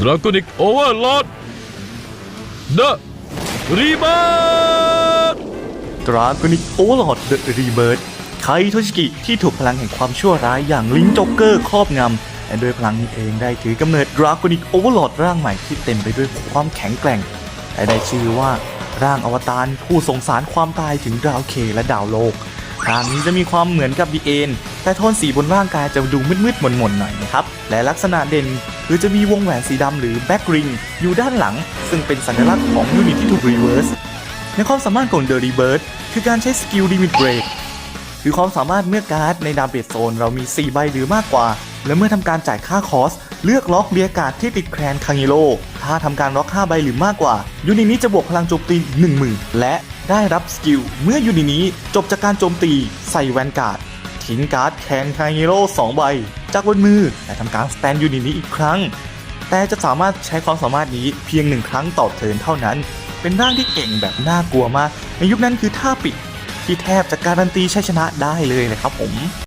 ดราก้อนิกโอเวอร์ลอดเดอะรีเบิร์ดดราก้อนิกโอเวอร์ลอดเดอะรีเบิร์ดไคโทชิกิที่ถูกพลังแห่งความชั่วร้ายอย่างลิงจ็อกเกอร์ครอบงำและด้วยพลังนี้เองได้ถือกำเนิดดราก้อนิกโอเวอร์ลอดร่างใหม่ที่เต็มไปด้วยความแข็งแกร่งและได้ชื่อว่าร่างอวตารผู้ส่งสารความตายถึงดาวเคและดาวโลกร่างนี้จะมีความเหมือนกับบีเอน แต่โทนสีบนร่างกายจะดูมืดๆหม่นๆหน่อยนะครับ และลักษณะเด่นคือจะมีวงแหวนสีดำหรือแบ็กริงอยู่ด้านหลัง ซึ่งเป็นสัญลักษณ์ของยูนิตที่ถูกรีเวิร์สในความสามารถของ The Rebirth คือการใช้สกิล Limit Break คือความสามารถเมื่อการ์ดในดาเบจโซนเรามี 4 ใบหรือมากกว่า และเมื่อทำการจ่ายค่าคอส เลือกล็อกเบียการ์ดที่ติดแครนคังิโรถ้าทำการล็อก5ใบหรือมากกว่า ยูนิตนี้จะบวกพลังโจมตี10,000 และได้รับสกิลเมื่อยูนิตนี้จบจากการโจมตีใส่แวนการ์ด ทิ้งการ์ดแคนคังโร่2ใบ จากบนมือและทำการสแตนยูนิตนี้อีกครั้ง แต่จะสามารถใช้ความสามารถนี้เพียงหนึ่งครั้งต่อเทิร์นเท่านั้น เป็นร่างที่เก่งแบบน่ากลัวมาก ในยุคนั้นคือท่าปิดที่แทบจะการันตีชัยชนะได้เลยนะครับผม